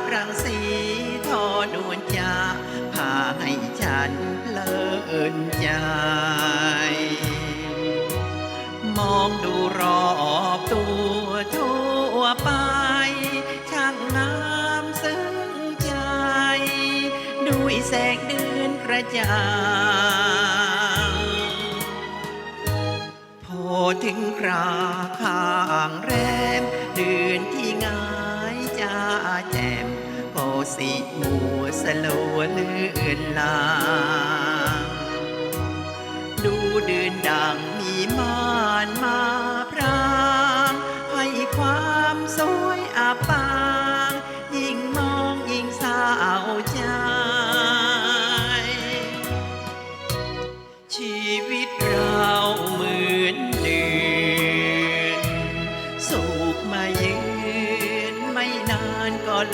ดรังสีทอนวนจาพาให้ฉันเลินใจมองดูรอบตัวทั่วไป ช่างงามซึ้งใจ ด้วยแสงเดือนกระจ่างพอถึงคราข้างแร สิมัวสลัวเลื่อนลางดูเดินดังมีม่านมา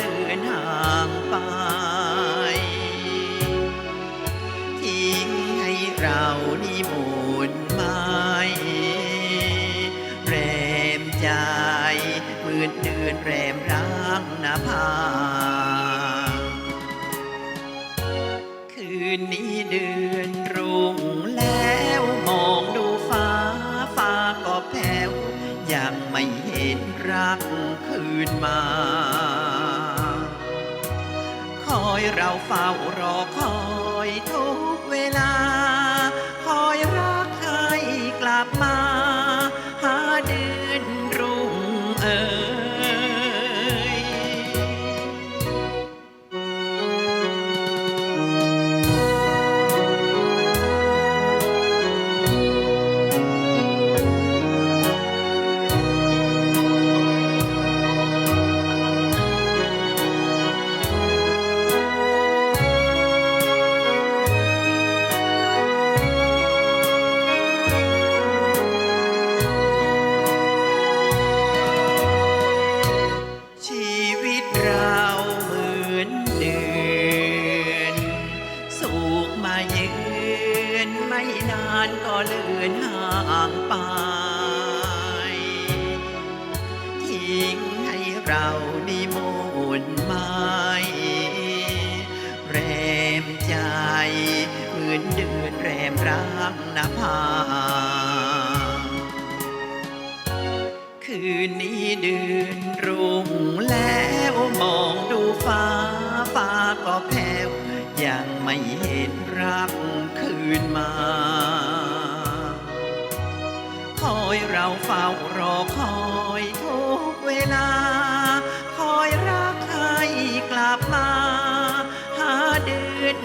านก็เลือนห่างไป ทิ้งให้เรานี่หมุนไม้แรมใจเมือนเดือนแรมรักนภาคืนนี้เดือนรุ่งแล้วมองดูฟ้าฟ้าก็แผ้วยังไม่เห็นรักคืนมา อยเราเฝ้ารอคอยทุกเวลา นานก็เลือนห่างไป ทิ้งให้เรานี่หมุนไม้แรมใจเหมือนเดือนแรมรักนภาคืนนี้เดือนรุ่งแล้วมองดูฟ้าฟ้าก็แผ้ว ยังไม่เห็นรักคืนมา คอยเราเฝ้ารอคอยทุกเวลา คอยรักให้กลับมา หาเดือน